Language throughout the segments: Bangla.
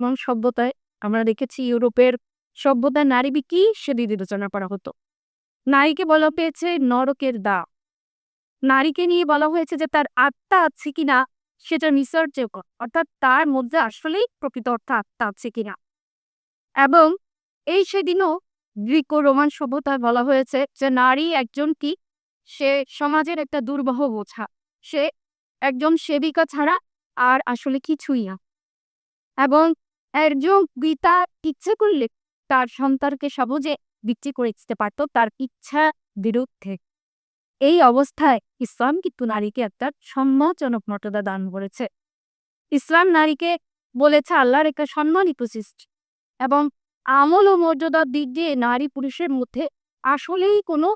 এবং সভ্যতায় আমরা দেখেছি ইউরোপের সভ্যতায় নারী কি সেটি বিবেচনা করা হতো। নারীকে বলা পেয়েছে নরকের দা। নারীকে নিয়ে বলা হয়েছে যে তার আত্মা আছে কিনা সেটা রিসার্চ অর্থাৎ তার মধ্যে আসলেই প্রকৃত অর্থ আত্মা আছে কিনা এবং এই সেদিনও গ্রিক ও রোমান সভ্যতায় বলা হয়েছে যে নারী একজন কি? সে সমাজের একটা দুর্বহ বোঝা। সে একজন সেবিকা ছাড়া আর আসলে কিছুই না। এবং একজন পিতা ইচ্ছে করলে তার সন্তানকে সহজে বিক্রি করে দিতে পারত তার ইচ্ছা বিরুদ্ধে। এই অবস্থায় ইসলাম কিন্তু নারীকে একটা সম্মানজনক মর্যাদা দান করেছে। ইসলাম নারীকে বলেছে আল্লাহর একটা সম্মানিত সৃষ্টি এবং আমল ও মর্যাদার দিক দিয়ে নারী পুরুষের মধ্যে আসলেই কোনো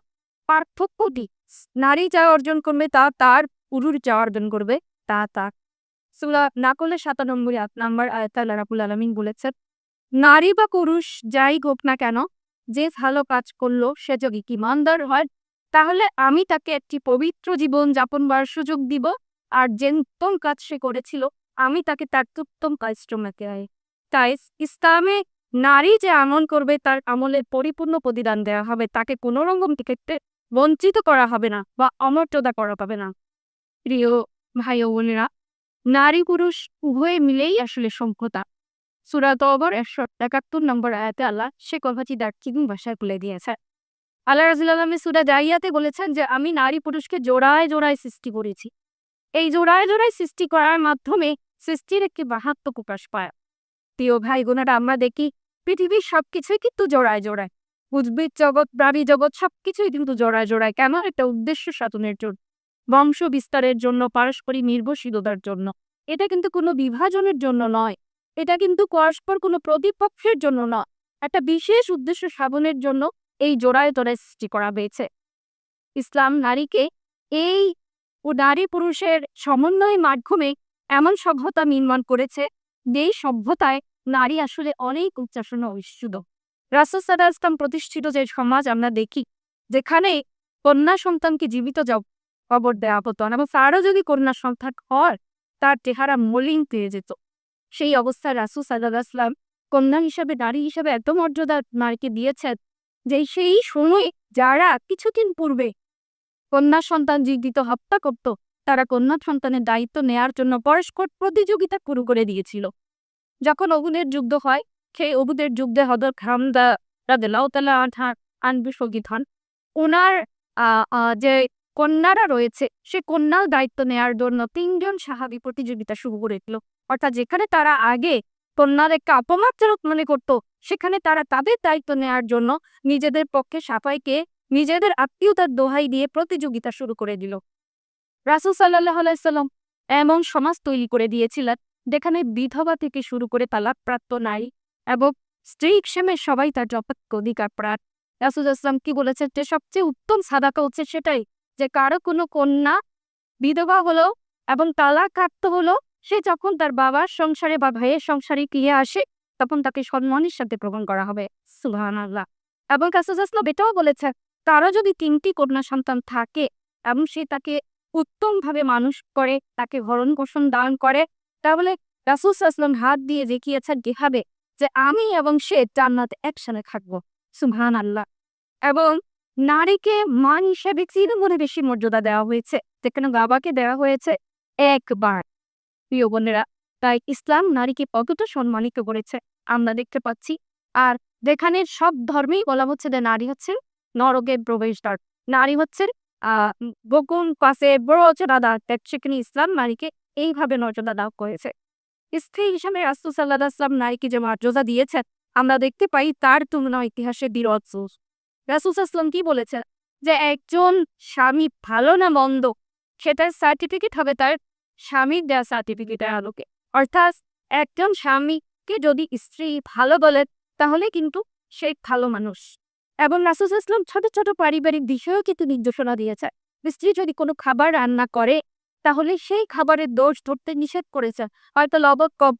পার্থক্য নেই। নারী যা অর্জন করবে তা তার পুরুষ যা অর্জন করবে তা তার সুলা না করলে সাতানব্বই আট নাম্বার আয়তাল রাবুল আলমিন বলেছেন, নারী বা পুরুষ যাই হোক না কেন, যে ভালো কাজ করল, সে যদি ইমানদার হয়, তাহলে আমি তাকে একটি পবিত্র জীবন যাপন করার সুযোগ দিব। আর যে উত্তম কাজ সে করেছিল, আমি তাকে তার উত্তম কাজটমাকে আয়। তাই ইসলামে নারী যে আমল করবে, তার আমলের পরিপূর্ণ প্রতিদান দেওয়া হবে। তাকে কোনো রকম ক্ষেত্রে বঞ্চিত করা হবে না বা অমর্যাদা করা পাবে না। প্রিয় ভাই ও বোনেরা নারী পুরুষ উভয়ে মিলেই আসলে সম্পতা সুরাত অবর একশো একাত্তর নম্বর আয়াতে আল্লাহ সে কথাটি দার্থিক ভাষায় তুলে দিয়েছে আল্লাহ রাজুল আলমী সুরা জাইয়াতে বলেছেন যে, আমি নারী পুরুষকে জোড়ায় জোড়ায় সৃষ্টি করেছি। এই জোড়ায় জোড়ায় সৃষ্টি করার মাধ্যমে সৃষ্টির একটি বাহাত্ম প্রকাশ পায়। প্রিয় ভাই বোনেরা, আমরা দেখি পৃথিবীর সবকিছুই কিন্তু জোড়ায় জোড়ায়। উদ্ভিদ জগৎ, প্রাণী জগৎ সবকিছুই কিন্তু জোড়ায় জোড়ায়। কেন? একটা উদ্দেশ্য সাধনের জন্য। বংশ বিস্তারের জন্য, পারস্পরিক নির্ভরশীলতার জন্য। এটা কিন্তু কোনো বিভাজনের জন্য নয়। এটা কিন্তু পরস্পর কোনো প্রতিপক্ষের জন্য নয়। একটা বিশেষ উদ্দেশ্য সাধনের জন্য এই জোড়ায় তোড়ায় সৃষ্টি করা হয়েছে। ইসলাম নারীকে এই ও নারী পুরুষের সমন্বয়ের মাধ্যমে এমন সভ্যতা নির্মাণ করেছে যেই সভ্যতায় নারী আসলে অনেক উচ্চাসন ঐশ্বর্য। রাসুল সাদা ইসলাম প্রতিষ্ঠিত যে সমাজ আমরা দেখি, যেখানে কন্যা সন্তানকে জীবিত কবর দেওয়া হতো এবং তারও যদি কন্যা সন্তান হয় তার চেহারা মলিন পেয়ে যেত। সেই অবস্থায় রাসুল সাদা ইসলাম কন্যা হিসাবে, নারী হিসাবে এত মর্যাদা নারীকে দিয়েছেন যে সেই সময় যারা কিছুদিন পূর্বে কন্যা সন্তান জীবিত হত্যা করত, তারা কন্যা সন্তানের দায়িত্ব নেয়ার জন্য পরস্পর প্রতিযোগিতা শুরু করে দিয়েছিল। যখন অগুনের যুদ্ধ হয়, সেই অবুদের যুদ্ধে হদর খামদা রাদেলাউতালা আনবি শহীদ হন। ওনার যে কন্যারা রয়েছে, সে কন্যার দায়িত্ব নেয়ার জন্য তিনজন সাহাবি প্রতিযোগিতা শুরু করেছিল অর্থাৎ যেখানে তারা আগে কন্যাদেরকে অপমানজনক মনে করত, সেখানে তারা তাদের দায়িত্ব নেয়ার জন্য নিজেদের পক্ষে সাফাইকে নিজেদের আত্মীয়তার দোহাই দিয়ে প্রতিযোগিতা শুরু করে দিল। রাসুল সাল্লাহ আলাইসাল্লাম এমন সমাজ তৈরি করে দিয়েছিলেন, যেখানে বিধবা থেকে শুরু করে তালাকপ্রাপ্ত নারী এবং স্ত্রী হিসেবে সবাই তার যথার্থ অধিকার প্রাণ রাসুল আসলাম কি বলেছেন যে সবচেয়ে উত্তম সাদাকা হচ্ছে সেটাই যে কারও কোনো কন্যা, বিধবা হলো এবং তালাকাপ্ত হলো, সে যখন তার বাবার সংসারে বা ভাইয়ের সংসারে গিয়ে আসে, তখন তাকে সম্মানের সাথে প্রমাণ করা হবে। সুহান এবং কাসুজাসলাম এটাও বলেছে তারও যদি তিনটি কন্যা সন্তান থাকে এবং সে তাকে উত্তমভাবে মানুষ করে, তাকে ভরণ পোষণ দান করে, তাহলে রাসুল আসলাম হাত দিয়ে দেখিয়েছেন কীভাবে যে আমি এবং সে জান্নাত একসাথে থাকব। সুহান আল্লাহ এবং নারীকে মান হিসেবে চিরমনে বেশি মর্যাদা দেওয়া হয়েছে। যেখানে বাবাকে দেওয়া হয়েছে একবার। প্রিয় বোনেরা, তাই ইসলাম নারীকে কতটা সম্মানিত করেছে। আমরা দেখতে পাচ্ছি, আর যেখানে সব ধর্মেই বলা হচ্ছে যে নারী হচ্ছে নরকের প্রবেশদ্বার। নারী হচ্ছে আহ বকুন পাশে বড় সেখানে ইসলাম নারীকে এইভাবে মর্যাদা দেওয়া করেছে। স্ত্রী হিসাবে রাসুল সাল্লাহ আসলাম নারীকে যে মর্যাদা দিয়েছেন, আমরা দেখতে পাই তার তুলনা ইতিহাসে বিরোধ রাসুল আসলাম কি বলেছেন? যে একজন স্বামী ভালো না মন্দ, সেটার সার্টিফিকেট হবে তার স্বামীর দেওয়া সার্টিফিকেটের আলোকে। অর্থাৎ একজন স্বামীকে যদি স্ত্রী ভালো বলে, তাহলে কিন্তু সে ভালো মানুষ। এবং রাসুস ইসলাম ছোট ছোট পারিবারিক বিষয়েও কিন্তু নির্দেশনা দিয়েছে স্ত্রী যদি কোনো খাবার রান্না করে, তাহলে সেই খাবারের দোষ ধরতে নিষেধ করেছে হয়তো লবক কম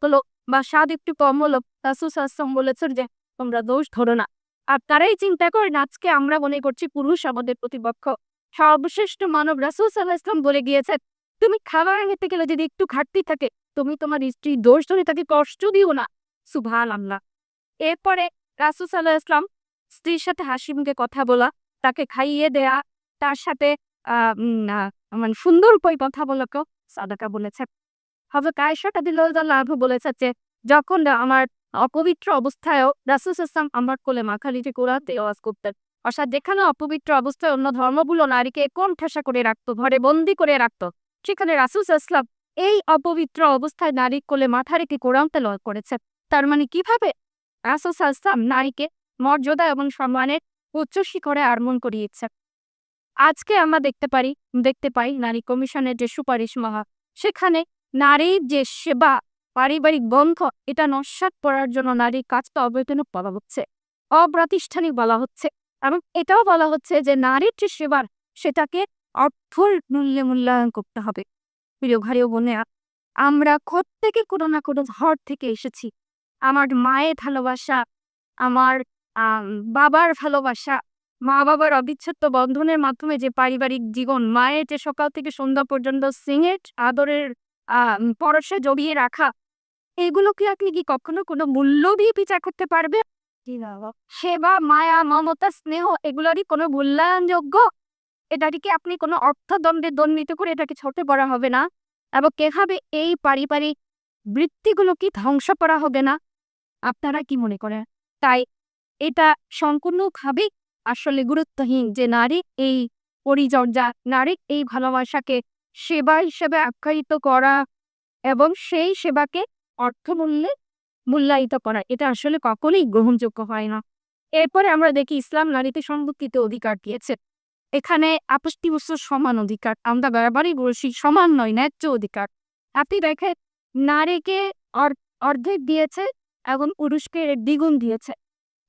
বা স্বাদ একটু কম হলো। রাসুস আসলাম বলেছেন যে, তোমরা দোষ ধরো না। আর তারাই চিন্তা করেন, আজকে আমরা মনে করছি পুরুষ আমাদের প্রতিপক্ষ। সর্বশ্রেষ্ঠ মানব রাসুল সাল্লাহ ইসলাম বলে গিয়েছেন, তুমি খাবার আনতে গেলে যদি একটু ঘাটতি থাকে, তুমি তোমার স্ত্রী দোষ ধরে তাকে কষ্ট দিও না। সুভান আল্লাহ এরপরে রাসুল সাল্লাহ ইসলাম স্ত্রীর সাথে হাসি মুখে কথা বলা, তাকে খাইয়ে দেয়া, তার সাথে মানে সুন্দর করে কথা বলাকেও সাদাকা বলেছে হবে কায়সাটা দিল লাভ বলেছে যে, যখন আমার অপবিত্র অবস্থায়ও রাসুল ইসলাম আমার কোলে মাখালিটি কোরআতে আওয়াজ করতেন। অর্থাৎ যেখানে অপবিত্র অবস্থায় অন্য ধর্মগুলো নারীকে কোন ঠেসা করে রাখতো, ঘরে বন্দি করে রাখতো, সেখানে রাসুল ইসলাম এই অপবিত্র অবস্থায় নারীর কোলে মাথা রেখে কোরআন তেলাওয়াত করেছে তার মানে কীভাবে রাসুল ইসলাম নারীকে মর্যাদা এবং সম্মানের উচ্চ শিখরে আরমন করিয়েছে? আজকে আমরা দেখতে পারি, দেখতে পাই নারী কমিশনের যে সুপারিশ মহা, সেখানে নারীর যে সেবা পারিবারিক বন্ধ এটা নস্বাত করার জন্য নারীর কাজটা অবৈতনিক বলা হচ্ছে অপ্রাতিষ্ঠানিক বলা হচ্ছে এবং এটাও বলা হচ্ছে যে নারীর যে সেবার সেটাকে অর্থর মূল্যে মূল্যায়ন করতে হবে। প্রিয় ভাই বোনেরা আমরা প্রত্যেকে কোনো না কোনো ঘর থেকে এসেছি। আমার মায়ের ভালোবাসা আমার আম, বাবার ভালোবাসা মা বাবার অবিচ্ছেদ্য বন্ধনের মাধ্যমে যে পারিবারিক জীবন মায়ের যে সকাল থেকে সন্ধ্যা পর্যন্ত সিংহের আদরের পরশে জড়িয়ে রাখা। এগুলো কি আপনি কি কখনো কোনো মূল্য দিয়ে বিচার করতে পারবে সেবা মায়া মমতা স্নেহ এগুলোরই কোনো মূল্যায়নযোগ্য? এটাকে আপনি কোনো অর্থদণ্ডে দণ্ডিত করে এটাকে ছোট করা হবে না? এবং কেভাবে এই পারিবারিক বৃত্তিগুলো কি ধ্বংস করা হবে না? আপনারা কি মনে করেন? তাই এটা সম্পূর্ণভাবে আসলে গুরুত্বহীন যে নারী এই পরিচর্যা নারীর এই ভালোবাসাকে সেবা হিসেবে আখ্যায়িত করা এবং সেই সেবাকে অর্থমূল্যে মূল্যায়িত করা। এটা আসলে কখনোই গ্রহণযোগ্য হয় না। এরপরে আমরা দেখি ইসলাম নারীতে সংরক্ষিত অধিকার দিয়েছে। এখানে আপষ্টি বস্তু সমান অধিকার, আমরা বারবারই বলছি সমান নয়, ন্যায্য অধিকার। আপনি দেখেন, নারীকে অর- অর্ধেক দিয়েছে এবং পুরুষকে দ্বিগুণ দিয়েছে।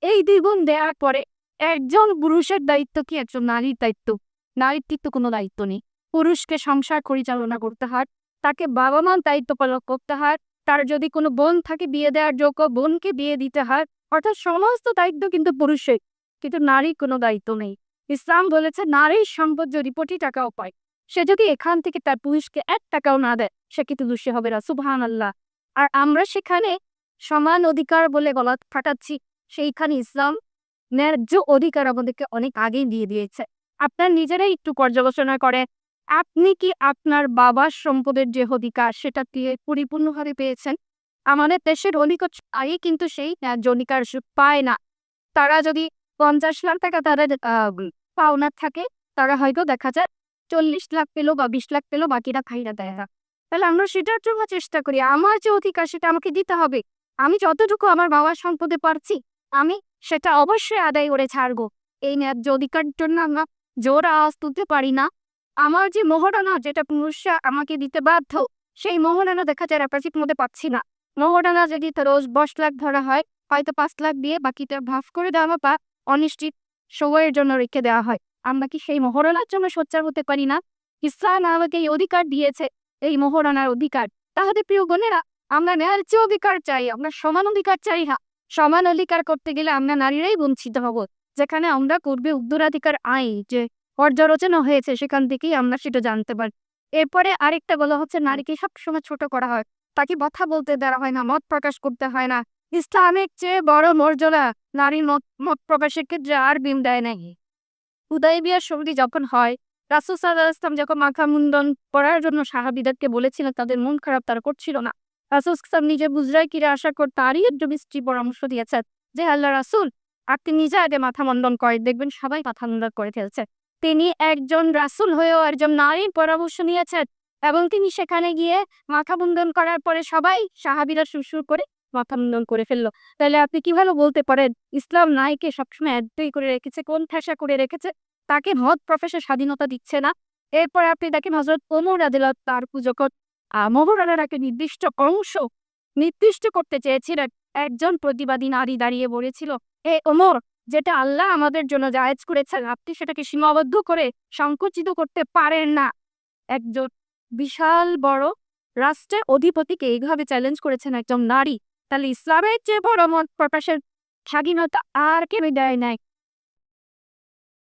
এই দ্বিগুণ দেওয়ার পরে একজন পুরুষের দায়িত্ব কি, একজন নারীর দায়িত্ব? নারীর তো কোনো দায়িত্ব নেই। পুরুষকে সংসার পরিচালনা করতে হয়, তাকে বাবা মার দায়িত্ব পালন করতে হয়, তার যদি কোনো বোন থাকে বিয়ে দেওয়ার যোগ্য, বোনকে বিয়ে দিতে হয়, অর্থাৎ সমস্ত দায়িত্ব কিন্তু পুরুষের, কিন্তু নারীর কোনো দায়িত্ব নেই। ইসলাম বলেছে, নারীর সম্পদ যদি কোটি টাকাও পায়, সে যদি এখান থেকে তার পুরুষকে এক টাকাও না দেয়, সে কিন্তু দোষী হবে না। সুবহান আল্লাহ আর আমরা সেখানে সমান অধিকার বলে গলা ফাটাচ্ছি, সেইখানে ইসলাম ন্যায্য অধিকার আমাদেরকে অনেক আগেই দিয়ে দিয়েছে। আপনার নিজেরাই একটু পর্যালোচনা করেন আপনি কি আপনার বাবার সম্পদের যে অধিকার সেটা দিয়ে পরিপূর্ণভাবে পেয়েছেন? আমাদের দেশের অধিকার আগে কিন্তু সেই অধিকার পায় না। তারা যদি পঞ্চাশ লাখ টাকা আহ, পাওনার থাকে তারা হয়তো দেখা যায় চল্লিশ লাখ পেল বা বিশ লাখ পেল বাকিরা খাইরা দেয় না। তাহলে আমরা সেটার জন্য চেষ্টা করি। আমার যে অধিকার সেটা আমাকে দিতে হবে। আমি যতটুকু আমার বাবার সম্পদে পারছি আমি সেটা অবশ্যই আদায় করে ছাড়বো। এই ন্যায্য অধিকারের জন্য আমরা জোর আওয়াজ তুলতে পারি না। আমার যে মোহরানা, যেটা পুরুষরা আমাকে দিতে বাধ্য, সেই মোহরানা দেখা যায় অ্যাপাসিট মধ্যে পাচ্ছি না। মোহরানা যদি রোজ দশ লাখ ধরা হয়, হয়তো পাঁচ লাখ দিয়ে বাকিটা ভাফ করে দেওয়া বা অনিশ্চিত সময়ের জন্য রেখে দেওয়া হয়। আমরা কি সেই মোহরানার জন্য সোচ্চার হতে পারি না? ইসলাম আমাকে এই অধিকার দিয়েছে, এই মোহরানার অধিকার। তাহলে প্রিয় বোনেরা, আমরা ন্যায্য অধিকার চাই, আমরা সমান অধিকার চাই হা সমান অধিকার করতে গেলে আমরা নারীরাই বঞ্চিত হব। যেখানে আমরা পূর্বে উত্তরাধিকার আই যে পর্যালোচনা হয়েছে, সেখান থেকেই আমরা সেটা জানতে পারি। এরপরে আরেকটা বলা হচ্ছে, নারীকে সবসময় ছোট করা হয়। তাকে কথা বলতে দেওয়া হয় না, মত প্রকাশ করতে হয় না। ইসলামের চেয়ে বড় মর্যাদা, নারীর মত মত প্রকাশের ক্ষেত্রে আর বিম দেয় নাই। উদয় বিয়ার সঙ্গী যখন হয়, রাসুল সাল্লাহ ইসলাম যখন মাথা মুন্ডন করার জন্য সাহাবিদারকে বলেছিলেন, তাদের মন খারাপ তারা করছিল না। রাসুল ইসলাম নিজে বুঝরাই কিরে আশা কর তারই একটু মিষ্টি পরামর্শ দিয়েছেন যে, আল্লাহ রাসুল, আপনি নিজে আগে মাথা মন্ডন করে দেখবেন সবাই মাথা মুন্ডন করে ফেলছে। তিনি একজন রাসুল হয়েও একজন নারীর পরামর্শ নিয়েছেন এবং তিনি সেখানে গিয়ে মাথা মুন্ডন করার পরে সবাই সাহাবিরা সুরসুর করে মাথা মুন্ডন করে ফেলল। তাহলে আপনি কীভাবে বলতে পারেন, ইসলাম নারীকে সবসময় একটাই করে রেখেছে, কোন ঠেসা করে রেখেছে? তাকে মত প্রফেসর স্বাধীনতা দিচ্ছে না। এরপর আপনি দেখেন হজরত ওমর আদিলত তার পুজোকর মোহরানার একটা নির্দিষ্ট অংশ নির্দিষ্ট করতে চেয়েছিলেন। একজন প্রতিবাদী নারী দাঁড়িয়ে বলেছিল এ ওমর যেটা আল্লাহ আমাদের জন্য জায়েজ করেছেন, আপনি সেটাকে সীমাবদ্ধ করে সংকুচিত করতে পারেন না। একজন বিশাল বড় রাষ্ট্রের অধিপতিকে এইভাবে চ্যালেঞ্জ করেছেন একজন নারী, তাহলে ইসলামের যে বড় মত প্রকাশের স্বাধীনতা আর কেউ দেয় নাই।